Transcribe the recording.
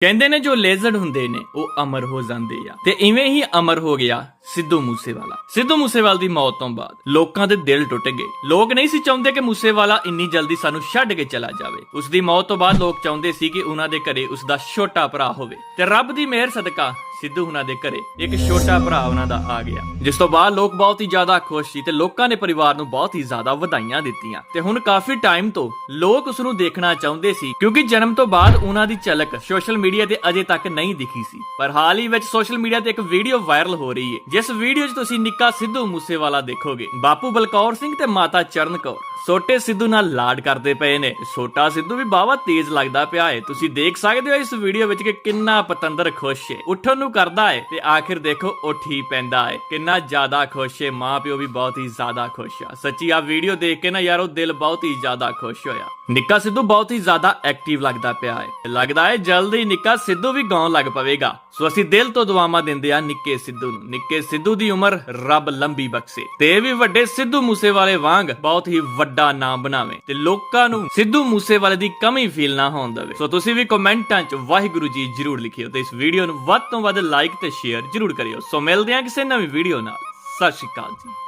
ਕਹਿੰਦੇ ਨੇ ਜੋ ਲੇਜ਼ਰਡ ਹੁੰਦੇ ਨੇ, ਉਹ ਅਮਰ ਹੋ ਜਾਂਦੇ ਆ। ਤੇ ਇਵੇਂ ਹੀ ਅਮਰ ਹੋ ਗਿਆ ਸਿੱਧੂ ਮੂਸੇਵਾਲਾ। ਸਿੱਧੂ ਮੂਸੇਵਾਲ ਦੀ ਮੌਤ ਤੋਂ ਬਾਅਦ ਲੋਕਾਂ ਦੇ ਦਿਲ ਟੁੱਟ ਗਏ। ਲੋਕ ਨਹੀਂ ਸੀ ਚਾਹੁੰਦੇ ਕਿ ਮੂਸੇਵਾਲਾ ਇੰਨੀ ਜਲਦੀ ਸਾਨੂੰ ਛੱਡ ਕੇ ਚਲਾ ਜਾਵੇ। ਉਸ ਦੀ ਮੌਤ ਤੋਂ ਬਾਅਦ ਲੋਕ ਚਾਹੁੰਦੇ ਸੀ ਕਿ ਉਹਨਾਂ ਦੇ ਘਰੇ ਉਸ ਦਾ ਛੋਟਾ ਭਰਾ ਹੋਵੇ। ਤੇ ਰੱਬ ਦੀ ਮਿਹਰ ਸਦਕਾ ਸਿੱਧੂ ਹੁਣਾਂ ਦੇ ਘਰੇ ਇੱਕ ਛੋਟਾ ਭਰਾ ਉਹਨਾਂ ਦਾ ਆ ਗਿਆ। ਜਿਸ ਤੋਂ ਬਾਅਦ ਲੋਕ ਬਹੁਤ ਹੀ ਜ਼ਿਆਦਾ ਖੁਸ਼ ਸੀ ਤੇ ਲੋਕਾਂ ਨੇ ਪਰਿਵਾਰ ਨੂੰ ਬਹੁਤ ਹੀ ਜ਼ਿਆਦਾ ਵਧਾਈਆਂ ਦਿੱਤੀਆਂ। ਤੇ ਹੁਣ ਕਾਫੀ ਟਾਈਮ ਤੋਂ ਲੋਕ ਉਸ ਨੂੰ ਦੇਖਣਾ ਚਾਹੁੰਦੇ ਸੀ, ਕਿਉਂਕਿ ਜਨਮ ਤੋਂ ਬਾਅਦ ਉਹਨਾਂ ਦੀ ਝਲਕ ਸੋਸ਼ਲ ਮੀਡੀਆ ਤੇ ਅਜੇ ਤੱਕ ਨਹੀਂ ਦਿਖੀ ਸੀ। ਪਰ ਹਾਲ ਹੀ ਵਿੱਚ ਸੋਸ਼ਲ ਮੀਡੀਆ ਤੇ ਇੱਕ ਵੀਡੀਓ ਵਾਇਰਲ ਹੋ ਰਹੀ ਹੈ ਜਿਸ ਵੀਡੀਓ 'ਚ ਤੁਸੀਂ ਨਿੱਕਾ ਸਿੱਧੂ ਮੂਸੇਵਾਲਾ ਦੇਖੋਗੇ। ਬਾਪੂ ਬਲਕੌਰ ਸਿੰਘ ਤੇ ਮਾਤਾ ਚਰਨ ਕੌਰ। ਛੋਟੇ ਸਿੱਧੂ ਨਾਲ ਲਾਡ ਕਰਦੇ ਪਏ ਨੇ। ਛੋਟਾ ਸਿੱਧੂ ਵੀ ਬਾਵਾ ਤੇਜ਼ ਲੱਗਦਾ ਪਿਆ ਏ ਤੁਸੀਂ ਦੇਖ ਸਕਦੇ ਹੋ ਇਸ ਵੀਡੀਓ ਵਿੱਚ ਕਿ ਕਿੰਨਾ ਪਤੰਦਰ ਖੁਸ਼ ਏ ਉੱਠਣ ਨੂੰ ਕਰਦਾ ਏ ਤੇ ਆਖਿਰ ਦੇਖੋ ਉੱਠ ਹੀ ਪੈਂਦਾ ਏ ਕਿੰਨਾ ਜ਼ਿਆਦਾ ਖੁਸ਼ ਏ ਮਾਂ ਵੀ ਬਹੁਤ ਹੀ ਜ਼ਿਆਦਾ ਖੁਸ਼ ਆ। ਸੱਚੀ ਆ ਵੀਡੀਓ ਦੇਖ ਕੇ ਨਾ ਯਾਰੋ ਦਿਲ ਬਹੁਤ ਹੀ ਜ਼ਿਆਦਾ ਖੁਸ਼ ਹੋਇਆ। ਨਿੱਕਾ ਸਿੱਧੂ ਬਹੁਤ ਹੀ ਜ਼ਿਆਦਾ ਐਕਟਿਵ ਲੱਗਦਾ ਪਿਆ ਏ ਲੱਗਦਾ ਏ ਜਲਦੀ ਨਿੱਕਾ ਸਿੱਧੂ ਵੀ ਗਾਉਣ ਲੱਗ ਪਵੇਗਾ। ਸੋ ਅਸੀਂ ਦਿਲ ਤੋਂ ਦੁਆਵਾਂ ਦਿੰਦੇ ਆ ਨਿੱਕੇ ਸਿੱਧੂ ਨੂੰ। ਨਿੱਕੇ ਸਿੱਧੂ ਦੀ ਉਮਰ ਰੱਬ ਲੰਬੀ ਬਖਸ਼ੇ। ਤੇ ਵੀ ਵੱਡੇ ਸਿੱਧੂ ਮੂਸੇਵਾਲੇ ਵਾਂਗ ਬਹੁਤ ਹੀ ਵੱਡਾ ਨਾਮ ਬਣਾਵੇ ਤੇ ਲੋਕਾਂ ਨੂੰ ਸਿੱਧੂ ਮੂਸੇਵਾਲੇ ਦੀ ਕਮੀ ਫੀਲ ਨਾ ਹੋਣ ਦੇਵੇ। ਸੋ ਤੁਸੀਂ ਵੀ ਕਮੈਂਟਾਂ 'ਚ ਵਾਹਿਗੁਰੂ ਜੀ ਜਰੂਰ ਲਿਖਿਓ ਤੇ ਇਸ ਵੀਡੀਓ ਨੂੰ ਵੱਧ ਤੋਂ ਵੱਧ ਲਾਈਕ ਤੇ ਸ਼ੇਅਰ ਜਰੂਰ ਕਰਿਓ। ਸੋ ਮਿਲਦੇ ਹਾਂ ਕਿਸੇ ਨਵੀਂ ਵੀਡੀਓ ਨਾਲ। ਸਤਿ ਸ਼੍ਰੀ ਅਕਾਲ ਜੀ।